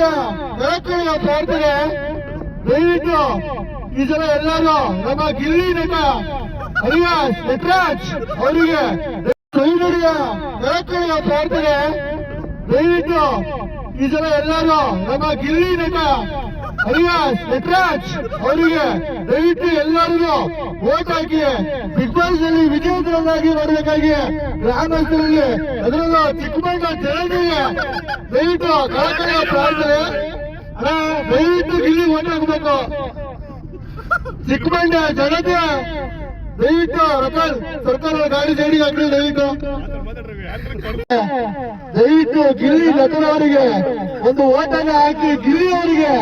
ಕಳಕಳಿಯ ಪ್ರಾರ್ಥನೆ. ದಯವಿಟ್ಟು ಈ ಜನ ಎಲ್ಲರೂ ನಮ್ಮ ಗಿಲ್ಲಿ ನಟ ಅಲಿಯಾಸ್ ನಟರಾಜ್ ಅವರಿಗೆ ಕೈನಡಿಯ ಕಳಕಳಿಯ ಪ್ರಾರ್ಥನೆ. ದಯವಿಟ್ಟು ಈ ಜನ ಎಲ್ಲರೂ ನಮ್ಮ ಗಿಲ್ಲಿ ನಟ ಅಲಿಯಾಸ್ ನಟರಾಜ್ ಅವರಿಗೆ ದಯವಿಟ್ಟು ಎಲ್ಲರಿಗೂ ವೋಟ್ ಹಾಕಿ. ಬಿಗ್ ಬಾಸ್ ಅಲ್ಲಿ ವಿಜೇತರನ್ನಾಗಿ ಮಾಡಬೇಕಾಗಿ ಗ್ರಾಮಸ್ಥರಲ್ಲಿ ಅದರಲ್ಲೂ ಚಿಕ್ಕಮಂಗ್ಳ ಜನತೆಗೆ ದಯವಿಟ್ಟು ಕಳಕಳಿಯ ಪ್ರಾರ್ಥನೆ. ಅಣ್ಣ, ದಯವಿಟ್ಟು ಗಿಲ್ಲಿ ಓಟ್ ಹಾಕಬೇಕು. ಚಿಕ್ಕಮಂಡ್ಯ ಜನತೆ ದಯವಿಟ್ಟು ಸರ್ಕಾರದ ಗಾಡಿ ಸೈಡಿಗೆ ಹಾಕಿ ದಯವಿಟ್ಟು. ದಯವಿಟ್ಟು ಗಿಲ್ಲಿ ನಟನವರಿಗೆ ಒಂದು ಓಟನ ಹಾಕಿ ಗಿಲ್ಲಿ ಅವರಿಗೆ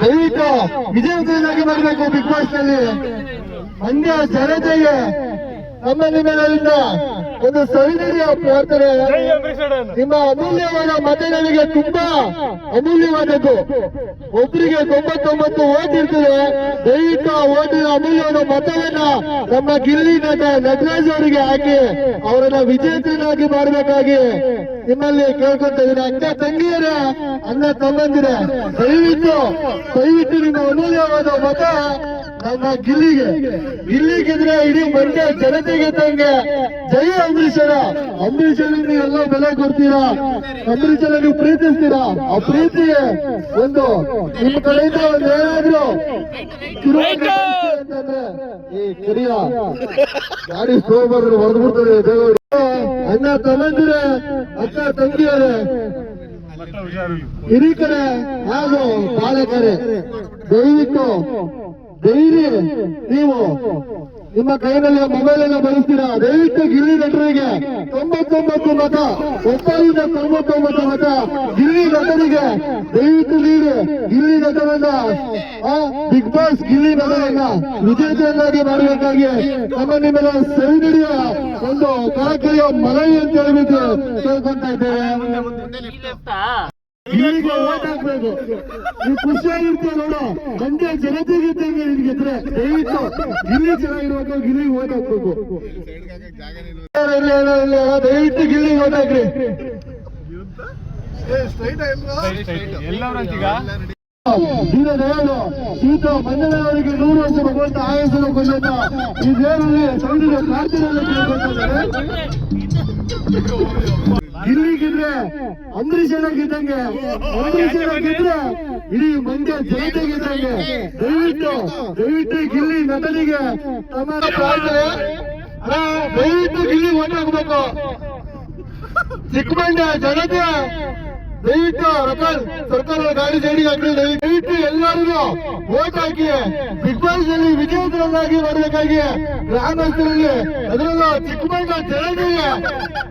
ದಯವಿಟ್ಟು ವಿಜಯಪುರದಾಗಿ ಬರಬೇಕು ಬಿಗ್ ಬಾಸ್ನಲ್ಲಿ ಮಂಡ್ಯ ಜನತೆಗೆ ನಮ್ಮ ನಿಮ್ಮೆಲ್ಲರಿಂದ ಒಂದು ಸವಿನೀಯ ಪ್ರಾರ್ಥನೆ. ನಿಮ್ಮ ಅಮೂಲ್ಯವಾದ ಮತ ನನಗೆ ತುಂಬಾ ಅಮೂಲ್ಯವಾದದ್ದು. ಒಬ್ಬರಿಗೆ ತೊಂಬತ್ತೊಂಬತ್ತು ಓಟ್ ಇರ್ತದೆ. ದೈಹಿಕ ಓಟಿನ ಅಮೂಲ್ಯವಾದ ಮತವನ್ನ ನಮ್ಮ ಗಿಲ್ಲಿ ನಟ ನಟರಾಜ್ ಅವರಿಗೆ ಹಾಕಿ ಅವರನ್ನ ವಿಜೇತರನ್ನಾಗಿ ಮಾಡಬೇಕಾಗಿ ನಿಮ್ಮಲ್ಲಿ ಕೇಳ್ಕೊಂತ ಇದ್ದೀನಿ. ಅಕ್ಕ ತಂಗಿಯರ ಅನ್ನ ತಮ್ಮಂದಿರ ದಯವಿಟ್ಟು ದಯವಿಟ್ಟು ನಿಮ್ಮ ಅಮೂಲ್ಯವಾದ ಮತ ನಮ್ಮ ಗಿಲ್ಲಿಗೆ. ಗಿಲ್ಲಿ ಇಡೀ ಮಂಡ್ಯ ಜನತೆಗೆ ತಂಗೆ. ಜಯ ಅಂಬರೀಷರ ಅಂಬರೀಷರ ನೀವು ಎಲ್ಲ ಬೆಲೆ ಕೊಡ್ತೀರಾ? ಅಂಬರೀಷರ ನೀವು ಪ್ರೀತಿಸ್ತೀರಾ? ಆ ಪ್ರೀತಿಗೆ ಒಂದು ನಿಮ್ಮ ಕಡೆಯಿಂದ ಒಂದು ಏನಾದ್ರು ಈ ಕಿರಿಯ, ಗಾಡಿ ಸ್ಲೋ ಬರ್ರು ಹೊಡೆದು ಬಿಡ್ತದೆ ದೇವರು. ಅಣ್ಣ ತಮ್ಮಂದಿರೆ ಅಕ್ಕ ತಂಗಿಯರೇ. ಹಿರಿಕರೆ ಹಾಗೂ ಬಾಲಕರೇ ದಯವಿಟ್ಟು ಧೈರ್ಯ ನೀವು ನಿಮ್ಮ ಕೈನಲ್ಲಿ ಮೊಬೈಲ್ ಎಲ್ಲ ಬಳಸ್ತೀರಾ? ದಯವಿಟ್ಟು ಗಿಲ್ಲಿ ನಟರಿಗೆ, ತೊಂಬತ್ತೊಂಬತ್ತು ಮತ, ಒಬ್ಬರಿಂದ ತೊಂಬತ್ತೊಂಬತ್ತು ಮತ ಗಿಲ್ಲಿ ನಟರಿಗೆ ದಯವಿಟ್ಟು ನೀಡಿ. ಗಿಲ್ಲಿ ನಟರನ್ನ ಬಿಗ್ ಬಾಸ್ ಗಿಲ್ಲಿ ನಟರನ್ನ ವಿಜೇತರನ್ನಾಗಿ ಮಾಡಬೇಕಾಗಿ ನಮ್ಮ ನಿಮ್ಮೆಲ್ಲ ಸರಿ ನಡೆಯುವ ಒಂದು ಕಾಕರಿಯ ಮನವಿ ಅಂತ ಹೇಳ್ಬಿಟ್ಟು ಕೇಳ್ಕೊಂತಾ ಇದ್ದೇವೆ. ಇಲ್ಲಿಗೆ ಓಟ್ ಹಾಕ್ಬೇಕು ನೀವು ಖುಷಿಯಾಗಿರ್ತೀಯ ನೋಡು. ಮಂಡ್ಯ ಜನತೆಗೆ ಇದ್ದಂಗೆ ನಿನ್ಗೆ ಇದ್ರೆ ದಯವಿಟ್ಟು ಗಿಲ್ಲಿ ಚೆನ್ನಾಗಿರ್ಬೇಕು ಗಿಲ್ಲಿಗೆ ಓಟ್ ಹಾಕ್ಬೇಕು ದಯವಿಟ್ಟು ಗಿಲ್ಲಿಗೆ ಓಟ್ ಹಾಕ್ರಿ ಸೀತ ಮಂಜನವರಿಗೆ ನೂರು ವರ್ಷ ಭಗವಂತ ಆಯಸ್ಸನ್ನು ಕೊಂಡಂತ ಈ ದೇವರಲ್ಲಿ ಸೈನಿಕ ಪ್ರಾರ್ಥನೆಯನ್ನು ಗೆದ್ರೆ ಅಂಬರೀಷ್ ಇದ್ದಂಗೆ ಅಂಬರೀಷ್ ಗೆದ್ರೆ ಇಡೀ ಮಂಡ್ಯ ಜನತೆ ಗೆದ್ದಂಗೆ. ದಯವಿಟ್ಟು ದಯವಿಟ್ಟು ಗಿಲ್ಲಿ ನಟನಿಗೆ ತಮ್ಮ ದಯವಿಟ್ಟು ಗಿಲ್ಲಿ ಓಟಾಕ್ಬೇಕು ಹಾಕ್ಬೇಕು ಚಿಕ್ಕಮಂಡ್ಯ ಜನತೆ ದಯವಿಟ್ಟು ರಕಲ್ ಸರ್ಕಾರ ಗಾಡಿ ಸೈಡಿಗೆ ಹಾಕಿ ದಯವಿಟ್ಟು. ಎಲ್ಲರಿಗೂ ವೋಟ್ ಹಾಕಿ ಬಿಗ್ ಬಾಸ್ ಅಲ್ಲಿ ವಿಜೇತರನ್ನಾಗಿ ಮಾಡಬೇಕಾಗಿ ಗ್ರಾಮಸ್ಥರಲ್ಲಿ ಅದರಲ್ಲೂ ಚಿಕ್ಕಮಂಡ್ಯ ಜನತೆಗೆ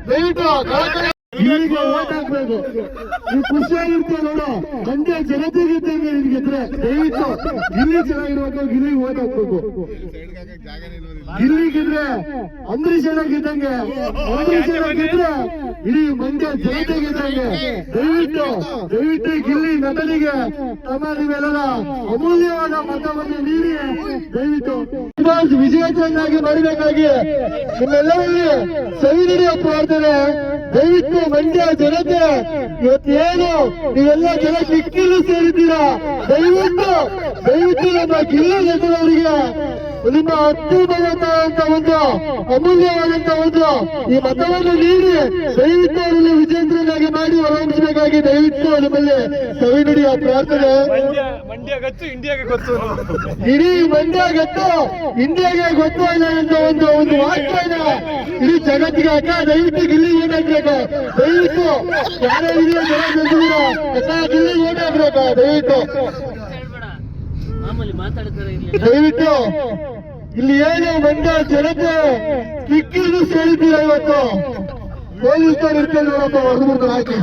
ದಯವಿಟ್ಟು ಇಲ್ಲಿಗೆ ಓಟ್ ಹಾಕ್ಬೇಕು ನೀವು ಖುಷಿಯಾಗಿರ್ತೀವಿ ನೋಡು. ಮಂಡ್ಯ ಜನತೆಗೆ ಇದ್ದಂಗೆ ನಿನ್ಗೆ ಇದ್ರೆ ದಯವಿಟ್ಟು ಗಿಲ್ಲಿ ಚೆನ್ನಾಗಿರ್ಬೇಕು ಗಿಲ್ಲಿಗೆ ಓಟ್ ಹಾಕ್ಬೇಕು ಗಿಲ್ಲಿಗಿದ್ರೆ ಗೆದ್ರೆ ಅಂಬರೀಷನ ಗೆದ್ದಂಗೆ ಅಂಬರೀಷನ ಗೆದ್ರೆ ಇಡೀ ಮಂಡ್ಯ ಜನತೆ ಗೆದ್ದಂಗೆ ದಯವಿಟ್ಟು ದಯವಿಟ್ಟು ಗಿಲ್ಲಿ ನಟನಿಗೆ ತಮ್ಮ ನೀವೆಲ್ಲರ ಅಮೂಲ್ಯವಾದ ಮತವನ್ನು ನೀಡಿ. ದಯವಿಟ್ಟು ವಿಜಯ ಚೆನ್ನಾಗಿ ಬರಬೇಕಾಗಿ ನಿಮ್ಮೆಲ್ಲರಲ್ಲಿ ಸವಿ ನಡೆಯುವ ಪ್ರಾರ್ಥನೆ ದಯವಿಟ್ಟು ಮಂಡ್ಯ ಜನತೆ ಇವತ್ತೇನು ನೀವೆಲ್ಲ ಜನ ಕಿಕ್ಕಿಲು ಸೇರಿದ್ದೀರಾ? ದಯವಿಟ್ಟು ದಯವಿಟ್ಟು ನಮ್ಮ ಗಿಲ್ಲಿ ನಟನವರಿಗೆ ನಿಮ್ಮ ಅತ್ಯುತ್ತಮವಾದಂತಹ ಒಂದು ಅಮೂಲ್ಯವಾದಂತ ಒಂದು ಈ ಮತವನ್ನು ನೀಡಿ ದಯವಿಟ್ಟು ಅವರನ್ನು ವಿಜೇಂದ್ರನಾಗಿ ಮಾಡಿ ಹೊರಹೊಮ್ಮಿಸಬೇಕಾಗಿ ದಯವಿಟ್ಟು ನಿಮ್ಮಲ್ಲಿ ಕವಿ ನುಡಿಯ ಪ್ರಾರ್ಥನೆ. ಮಂಡ್ಯ ಮಂಡ್ಯ ಇಂಡಿಯಾಗೆ ಗೊತ್ತು ಇಡೀ ಮಂಡ್ಯ ಗೊತ್ತು ಇಂಡಿಯಾಗೆ ಗೊತ್ತು ಇಲ್ಲ ಅಂತ ಒಂದು ಒಂದು ವಾಕ್ಯನ ಇಡೀ ಜಗತ್ತಿಗೆ ಅಕ್ಕ ದಯವಿಟ್ಟು ಗಿಲ್ಲಿ ಓಟ್ ಹಾಕ್ಬೇಕು. ದಯವಿಟ್ಟು ಯಾರೇ ಇದೆಯೋ ಜನ ಅಕ್ಕ ಗಿಲ್ಲಿ ಓಟ್ ಹಾಕ್ಬೇಕು. ದಯವಿಟ್ಟು. ದಯವಿಟ್ಟು ಇಲ್ಲಿ ಏನು ಮಂಡ್ಯ ಜನತೆ ಸಿಕ್ಕಿದ್ರು ಸೇರಿದ್ದೀರಾ ಇವತ್ತು? ಪೊಲೀಸ್ ಇರ್ತಾರೆ ನೋಡಪ್ಪ ಹೊರಗುಡ್ತಾರೆ ಹಾಕಿ.